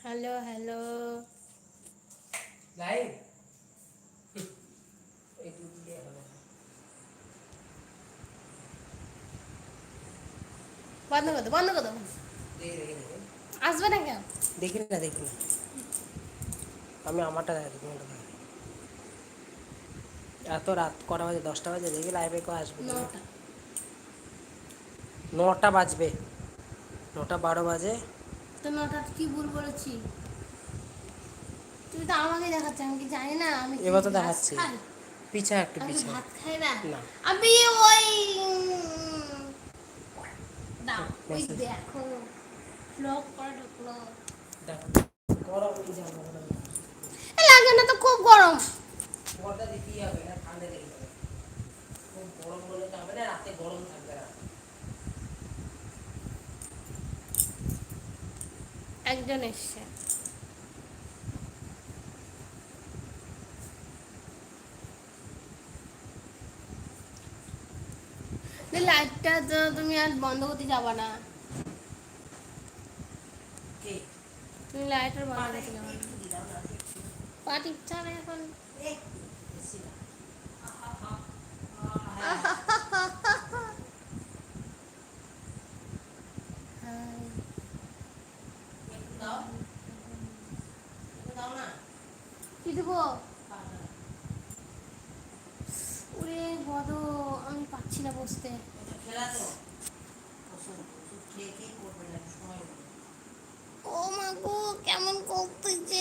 Hello hello live এই দুধ দিয়ে হবে বন্ধ করে দাও বন্ধ করে দাও দেখি দেখি দেখি আসবে না কেন দেখি না দেখি না আমি আমারটা দেখি তোমারটা দেখি এত রাত কটা বাজে দশটা বাজে দেখি লাইভে কেউ আসবে কি না। নটা নটা বাজবে নটা বারো বাজে তো নটা কি ভুল বলেছি তুমি তো আমাকে দেখাচ্ছ আমি কি জানি না আমি এবার তো দেখাচ্ছি। পিছা একটু পিছা ভাত খাই না। আমি ওই দাও ওই দেখো ব্লগ করে ঢুকলো। দেখো। গরম লাগে না তো খুব গরম। পর্দা দিতেই হবে না ঠান্ডা লেগে যাবে খুব গরম বলে তো হবে না রাতে গরম থাকবে না একজন এসছে। লাইটটা তুমি আর বন্ধ করতে যাবা না। তুমি লাইটার বন্ধ করতে যাবা না। পা টিপছে না এখন। কি দেবো? ওরে বদ আমি পাচ্ছি না বসতে। খেলা তো। খেয়ে খেয়ে করবে